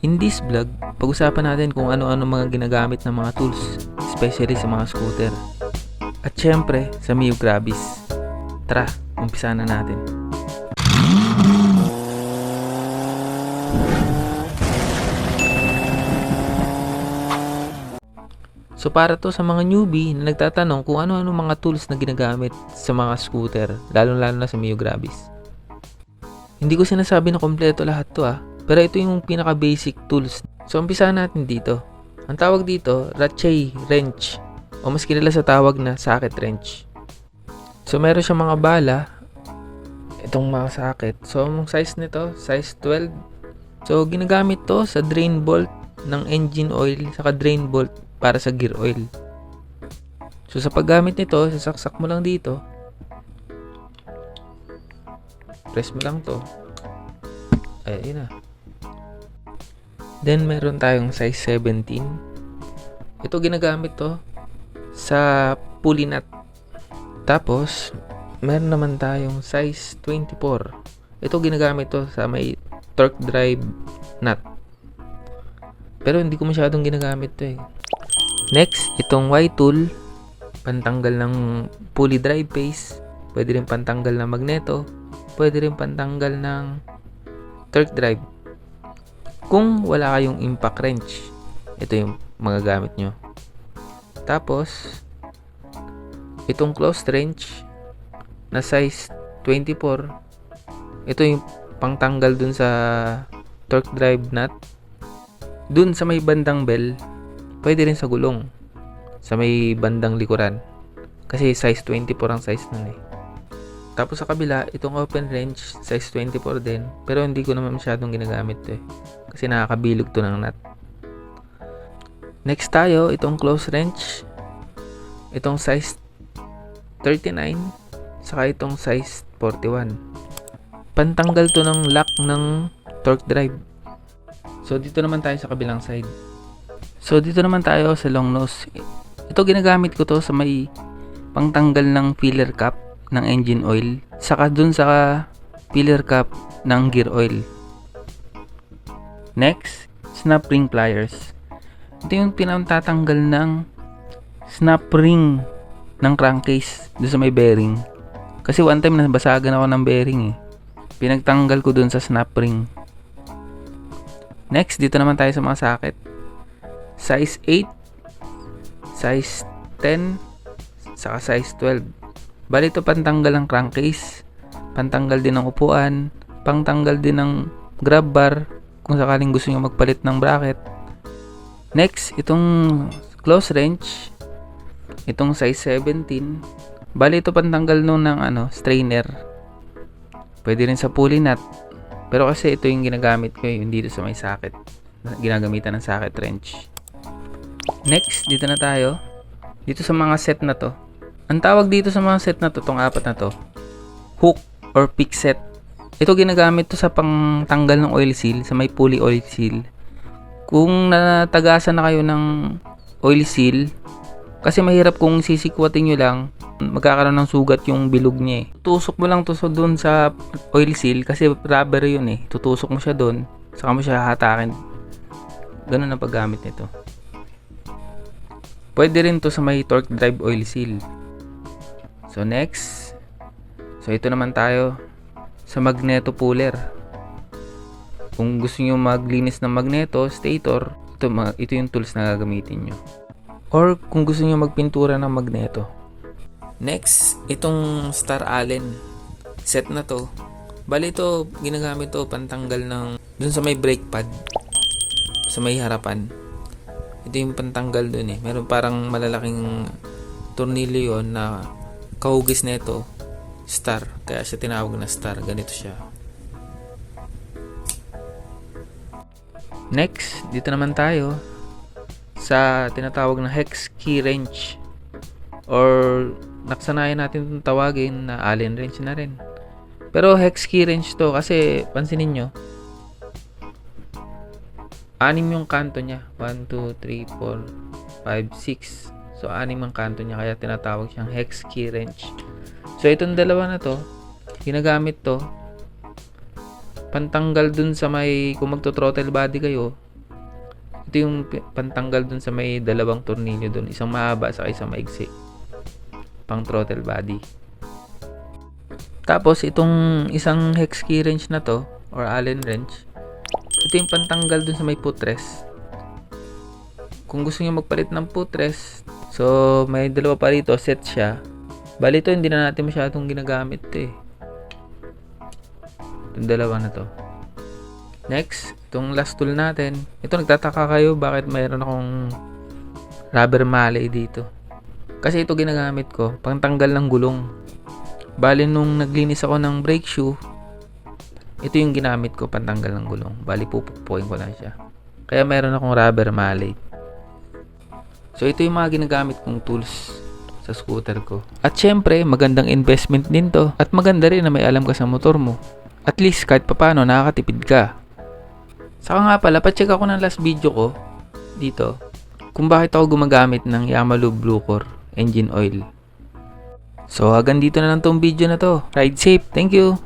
In this vlog, pag-usapan natin kung ano-ano mga ginagamit ng mga tools, especially sa mga scooter. At syempre, sa Mio Grabis. Tara, umpisa na natin. So para to sa mga newbie na nagtatanong kung ano-ano mga tools na ginagamit sa mga scooter, lalo-lalo na sa Mio Grabis. Hindi ko sinasabi na kompleto lahat to ah, pero ito yung pinaka basic tools. So umpisa natin dito. Ang tawag dito, ratchet wrench o mas kilala sa tawag na socket wrench. So meron siyang mga bala, itong mga socket. So ang size nito, size 12. So ginagamit to sa drain bolt ng engine oil saka drain bolt para sa gear oil. So sa paggamit nito, sasaksak mo lang dito. Press mo lang to. Ay, yun na. Then meron tayong size 17. Ito ginagamit to sa pulley nut. Tapos, meron naman tayong size 24. Ito ginagamit to sa may torque drive nut. Pero hindi ko masyadong ginagamit to eh. Next, itong Y-tool, pantanggal ng pulley drive face, pwede rin pantanggal ng magneto, pwede rin pantanggal ng torque drive. Kung wala kayong impact wrench, ito yung mga gamit nyo. Tapos, itong closed wrench na size 24, ito yung pangtanggal dun sa torque drive nut. Dun sa may bandang bell, pwede rin sa gulong sa may bandang likuran kasi size 24 ang size nun eh tapos sa kabila itong open range size 24 din. Pero hindi ko naman masyadong ginagamit to eh. Kasi nakakabilog to ng nut. Next tayo itong close range. Itong size 39 saka itong size 41 pantanggal to ng lock ng torque drive. So dito naman tayo sa kabilang side. So, dito naman tayo sa long nose. Ito ginagamit ko to sa may pangtanggal ng filler cap ng engine oil. Saka dun sa filler cap ng gear oil. Next, snap ring pliers. Ito yung pinantatanggal ng snap ring ng crankcase doon sa may bearing. Kasi one time nabasagan ako ng bearing eh. Pinagtanggal ko dun sa snap ring. Next, dito naman tayo sa mga socket size 8, size 10, saka size 12. Bali ito pantanggal ng crankcase, pantanggal din ng upuan, pangtanggal din ng grab bar kung sakaling gusto nyo magpalit ng bracket. Next, itong close wrench, itong size 17. Bali ito pantanggal nung ng ano, strainer. Pwede rin sa pulley nut. Pero kasi ito yung ginagamit ko yung dito sa may socket. Ginagamitan ng socket wrench. Next, dito na tayo. Dito sa mga set na to. Ang tawag dito sa mga set na to, tong apat na to, hook or pick set. Ito ginagamit to sa pangtanggal ng oil seal, sa may pulley oil seal. Kung natagasan na kayo ng oil seal, kasi mahirap kung sisikwatin nyo lang, magkakaroon ng sugat yung bilog niya eh. Tutusok mo lang to so dun sa oil seal kasi rubber yun eh. Tutusok mo siya dun, saka mo siya hatakin. Ganun ang paggamit nito. Pwede rin to sa may torque drive oil seal. So next, so ito naman tayo sa magneto puller. Kung gusto niyo maglinis ng magneto, stator, ito, ito yung tools na gagamitin nyo. Or kung gusto niyo magpintura ng magneto. Next, itong Star Allen set na to. Bali ito, ginagamit to pantanggal ng dun sa may brake pad sa may harapan ito yung pantanggal dun eh. Meron parang malalaking tornilyo yon na kahugis nito star. Kaya siya tinawag na star. Ganito siya. Next, dito naman tayo sa tinatawag na hex key wrench or naksanayan natin itong tawagin na allen wrench na rin. Pero hex key wrench to kasi pansinin nyo, anim yung kanto niya. 1, 2, 3, 4, 5, 6. So, anim ang kanto niya. Kaya tinatawag siyang hex key wrench. So, itong dalawa na to, ginagamit to pantanggal dun sa may, kung magto-throttle body kayo, ito yung pantanggal dun sa may dalawang tornilyo dun. Isang mahaba sa isang maigsi. Pang throttle body. Tapos, itong isang hex key wrench na to, or allen wrench, ito yung pantanggal dun sa may footrest. Kung gusto niyo magpalit ng footrest, so may dalawa pa rito, set siya. Bali ito, hindi na natin masyadong ginagamit to eh. Itong dalawa na to. Next, itong last tool natin. Ito, nagtataka kayo bakit mayroon akong rubber mallet dito. Kasi ito ginagamit ko, pangtanggal ng gulong. Bali nung naglinis ako ng brake shoe, ito yung ginamit ko pantanggal ng gulong. Bali pupukpukin ko lang siya. Kaya meron akong rubber mallet. So ito yung mga ginagamit kong tools sa scooter ko. At syempre, magandang investment din to. At maganda rin na may alam ka sa motor mo. At least kahit papano nakakatipid ka. Saka nga pala, pacheck ako ng last video ko dito kung bakit ako gumagamit ng Yamaha Blue Core engine oil. So hanggang dito na lang tong video na to. Ride safe. Thank you.